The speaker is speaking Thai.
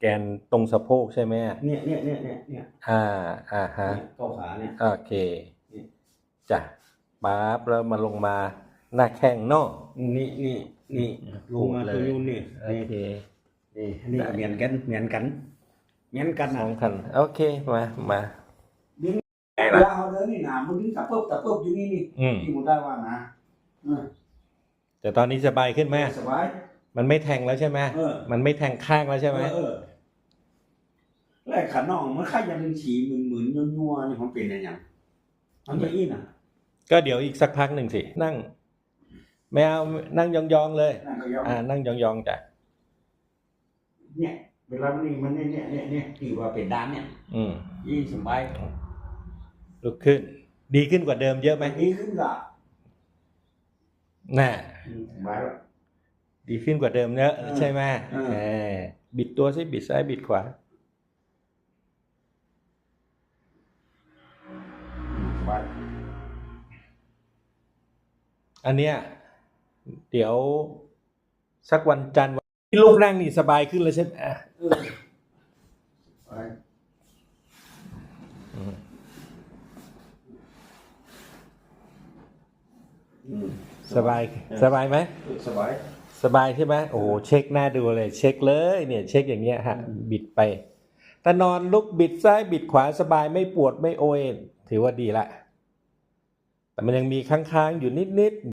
แกนตรงสะโพกใช่ไหมเนี่ยเนี่ยเนี่ยเนี่ยเนี่ยอ่าอ่าฮะเนี่ยเข้าขาเนี่ยโอเคจ้ะป๊าบแล้วมาลงมาหน้าแข้งเนาะนี่นี่นี่ลงมาเลยตัวยูนนี่โอนี่เคนี่นี่เหมือนกันเหมือนกันเหมือนกันสอะองคันโอเคมามาเวลาเขาเดินนี่นะมันดึงตะเพิบตะเพิบอยู่นี่นี่อืมที่มึงได้ว่านะเออแต่ตอนนี้สบายขึ้นไหมสบาย มันไม่แทงแล้วใช่ไหมเออ มันไม่แทงข้างแล้วใช่ไหมเออแรกขาน้องมันค่ายังฉี่หมื่นหมื่นยัวยัวๆนี่มันเป็นยังไงมันจะอีน่ะก็เดี๋ยวอีกสักพักหนึ่งสิ นั่งไม่เอานั่งยองๆเลย นั่นก็ยอมอ่า นั่งยองๆจ้ะเนี่ย เวลามันนี่มันเนี่ยเนี่ยเนี่ยเนี่ยที่ว่าเป็นด้านเนี่ยอืม ยี่สบายลุกขึ้น ดีขึ้นกว่าเดิมเยอะไหมมันดีขึ้นละน่ะ อืมสบายแล้ว ดีขึ้นกว่าเดิมเยอะเออใช่ไหมเออเออบิดตัวสิบิดซ้ายบิดขวาสบายอันเนี้ยเดี๋ยวสักวันจันทร์วันที่ลูกนั่งนี่สบายขึ้นแล้วใช่ไหมอะเออสบายอืมอืมสบาย สบายไหมสบาย สบายใช่ไหมโอ้โหเช็คหน้าดูเลย เช็คเลยเนี่ย เช็คอย่างเงี้ยฮะบิดไป แต่นอนลุกบิดซ้ายบิดขวาสบายไม่ปวดไม่โอยถือว่าดีละแต่มันยังมีค้างๆอยู่นิดๆ